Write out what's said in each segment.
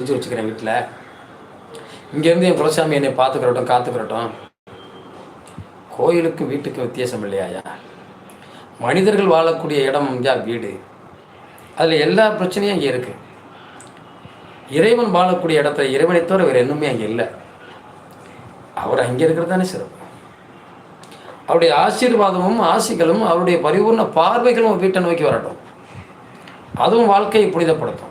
செஞ்சு வச்சுக்கிறேன் வீட்டில் இங்கேருந்து என் குலசாமி என்னை பார்த்துக்கிறட்டும் காத்துக்கிறட்டும். கோயிலுக்கு வீட்டுக்கு வித்தியாசம் இல்லையாயா? மனிதர்கள் வாழக்கூடிய இடம் ஐயா வீடு. அதில் எல்லா பிரச்சனையும் அங்கே இருக்குது இறைவன் வாழக்கூடிய இடத்துல இறைவனை தவிர வேறு என்னுமே அங்கே இல்லை. அவர் அங்கே இருக்கிறது தானே சிறப்பு. அவருடைய ஆசீர்வாதமும் ஆசிகளும் அவருடைய பரிபூர்ண பார்வைகளும் வீட்டை நோக்கி வரட்டும். அதுவும் வாழ்க்கையை புனிதப்படுத்தும்.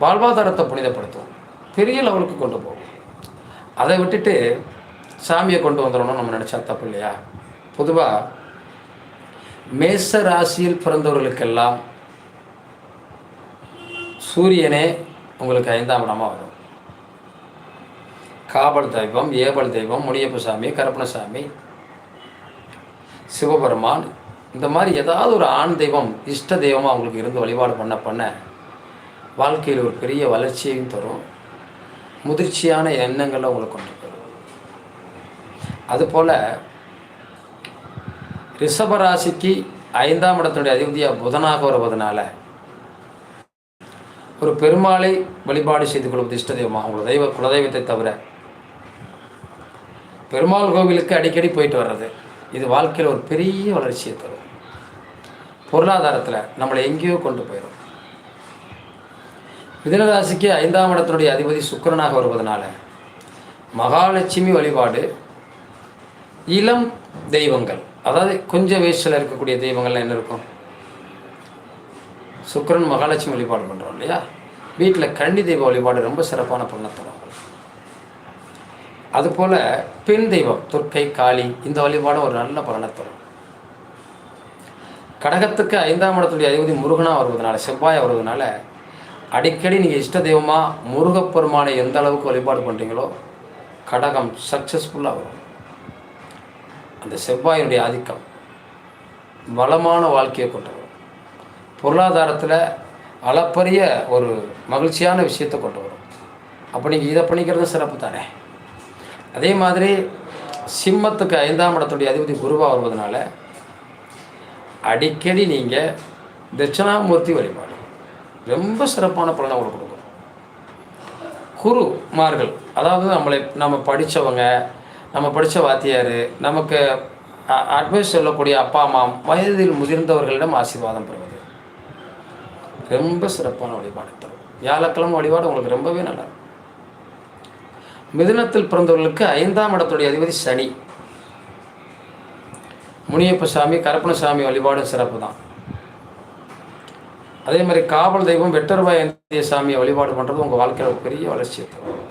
வாழ்வாதாரத்தை புனிதப்படுத்தும் பெரிய லெவலுக்கு கொண்டு போகும் அதை விட்டுட்டு சாமியை கொண்டு வந்துடணும் நம்ம நினச்சா தப்பு இல்லையா? பொதுவாக மேச ராசியில் பிறந்தவர்களுக்கெல்லாம் சூரியனே உங்களுக்கு ஐந்தாம் இடமாக வரும். காவல் தெய்வம் ஏபல் தெய்வம் முனியப்ப சாமி கருப்பணசாமி சிவபெருமான் இந்த மாதிரி ஏதாவது ஒரு ஆண் தெய்வம் இஷ்ட தெய்வமாக அவங்களுக்கு இருந்து வழிபாடு பண்ண பண்ண வாழ்க்கையில் ஒரு பெரிய வளர்ச்சியையும் தரும். முதிர்ச்சியான எண்ணங்களை உங்களுக்கு கொண்டு வரும் அதுபோல் ரிஷபராசிக்கு ஐந்தாம் இடத்தினுடைய அதிபதியாக புதனாக வருவதனால ஒரு பெருமாளை வழிபாடு செய்து கொள்வது இஷ்ட தெய்வமாக உங்களோட தெய்வ குலதெய்வத்தை தவிர பெருமாள் கோவிலுக்கு அடிக்கடி போயிட்டு வர்றது இது வாழ்க்கையில் ஒரு பெரிய வளர்ச்சியை தரும். பொருளாதாரத்தில் நம்மளை எங்கேயோ கொண்டு போயிடும் மிதனராசிக்கு ஐந்தாம் இடத்தினுடைய அதிபதி சுக்கிரனாக வருவதனால மகாலட்சுமி வழிபாடு இளம் தெய்வங்கள் அதாவது கொஞ்சம் வயசில் இருக்கக்கூடிய தெய்வங்கள்லாம் என்ன இருக்கும்? சுக்கரன் மகாலட்சுமி வழிபாடு பண்ணுறோம் இல்லையா? வீட்டில் கன்னி தெய்வ வழிபாடு ரொம்ப சிறப்பான பலனை தரும் அதுபோல் பெண் தெய்வம் துர்க்கை காளி இந்த வழிபாடும் ஒரு நல்ல பலனை தரும் கடகத்துக்கு ஐந்தாம் இடத்துடைய அதிபதி முருகனாக வருவதனால செவ்வாய் வருவதனால அடிக்கடி நீங்கள் இஷ்ட தெய்வமாக முருகப்பெருமானை எந்த அளவுக்கு வழிபாடு பண்ணுறீங்களோ கடகம் சக்ஸஸ்ஃபுல்லாக வரும். அந்த செவ்வாயினுடைய ஆதிக்கம் வளமான வாழ்க்கையை கொண்டு வரும். பொருளாதாரத்தில் அளப்பரிய ஒரு மகிழ்ச்சியான விஷயத்தை கொண்டு வரும். அப்போ நீங்கள் இதை பண்ணிக்கிறது சிறப்பு தானே? அதே மாதிரி சிம்மத்துக்கு ஐந்தாம் இடத்துடைய அதிபதி குருவாக வருவதனால அடிக்கடி நீங்கள் தட்சிணாமூர்த்தி வழிபாடு. ரொம்ப சிறப்பான பலனை உங்களுக்கு கொடுக்கும். குருமார்கள் அதாவது நம்மளை நம்ம படித்தவங்க நம்ம படித்த வாத்தியார் நமக்கு அட்வைஸ் சொல்லக்கூடிய அப்பா அம்மா வயதில் முதிர்ந்தவர்களிடம் ஆசீர்வாதம் பெறுவது. ரொம்ப சிறப்பான வழிபாடு தரும். வியாழக்கிழமை வழிபாடு உங்களுக்கு ரொம்பவே நல்லா மிதுனத்தில் பிறந்தவர்களுக்கு ஐந்தாம் இடத்துடைய அதிபதி சனி. முனியப்ப சாமி கருப்பணசாமி வழிபாடும் சிறப்பு தான் அதே மாதிரி காவல் தெய்வம் வெட்டருவாய் ஏந்திய சாமியை வழிபாடு பண்ணுறது உங்கள் வாழ்க்கையில் ஒரு பெரிய வளர்ச்சியை தரும்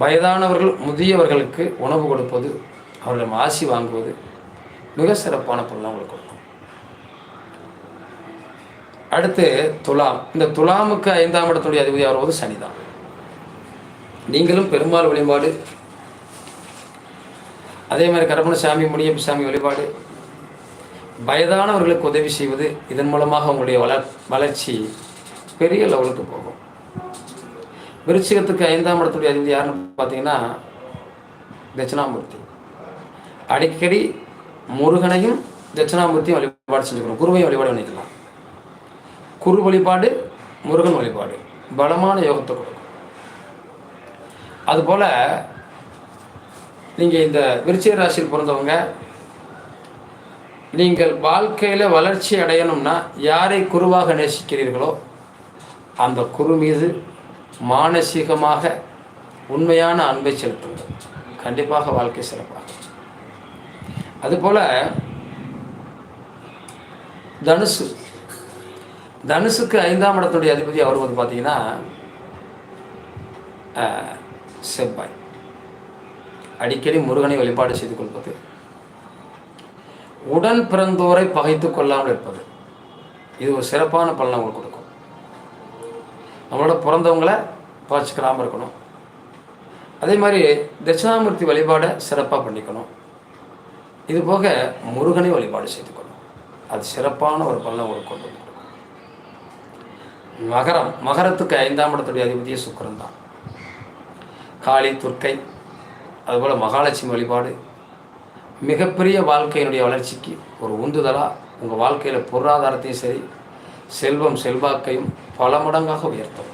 வயதானவர்கள் முதியவர்களுக்கு உணவு கொடுப்பது அவர்களிடம் ஆசி வாங்குவது மிக சிறப்பான பொருளாக உங்களுக்கு கொடுக்கும். அடுத்து துலாம். இந்த துலாமுக்கு ஐந்தாம் இடத்துடைய அதிபதி வருவது? சனிதான். நீங்களும் பெருமாள் வழிபாடு. அதே மாதிரி கருப்பணசாமி முனியப்ப சாமி வழிபாடு. வயதானவர்களுக்கு உதவி செய்வது இதன் மூலமாக உங்களுடைய வளர் வளர்ச்சி பெரிய லெவலுக்கு போகும். விருச்சிகத்துக்கு ஐந்தாம் இடத்துடைய அதிபதி யாருன்னு பார்த்தீங்கன்னா தட்சிணாமூர்த்தி. அடிக்கடி முருகனையும் தட்சிணாமூர்த்தியும் வழிபாடு செஞ்சுக்கணும். குருவையும் வழிபாடு பண்ணிக்கலாம். குரு வழிபாடு முருகன் வழிபாடு. பலமான யோகத்தை கொடுக்கும். அதுபோல் நீங்கள் இந்த விருச்சிக ராசியில் பிறந்தவங்க நீங்கள் வாழ்க்கையில் வளர்ச்சி அடையணும்னா யாரை குருவாக நேசிக்கிறீர்களோ அந்த குரு மீது மானசீகமாக உண்மையான அன்பை செலுத்துங்கள். கண்டிப்பாக வாழ்க்கை சிறப்பாக அதுபோல் தனுசு. தனுசுக்கு ஐந்தாம் இடத்துடைய அதிபதி அவர் வந்து பார்த்தீங்கன்னா செவ்வாய். அடிக்கடி முருகனை வழிபாடு செய்து கொள்வது உடன் பிறந்தோரை பகைத்து கொள்ளாமல் இருப்பது. இது ஒரு சிறப்பான பலனை அவங்களுக்கு கொடுக்கும். நம்மளோட பிறந்தவங்கள பாய்ச்சிக்கலாமல் இருக்கணும். அதே மாதிரி தட்சிணாமூர்த்தி வழிபாடை சிறப்பாக பண்ணிக்கணும். இது போக முருகனை வழிபாடு செய்துக்கணும் அது சிறப்பான ஒரு பலனை உங்களுக்கு கொண்டு வந்து மகரம் மகரத்துக்கு ஐந்தாம் இடத்துடைய அதிபதியே சுக்கரன் தான். காளி துர்க்கை அதுபோல் மகாலட்சுமி வழிபாடு மிகப்பெரிய வாழ்க்கையினுடைய வளர்ச்சிக்கு ஒரு உந்துதலாக உங்கள் வாழ்க்கையில் பொருளாதாரத்தையும் சரி செல்வம் செல்வாக்கையும் பல மடங்காக உயர்த்தும்.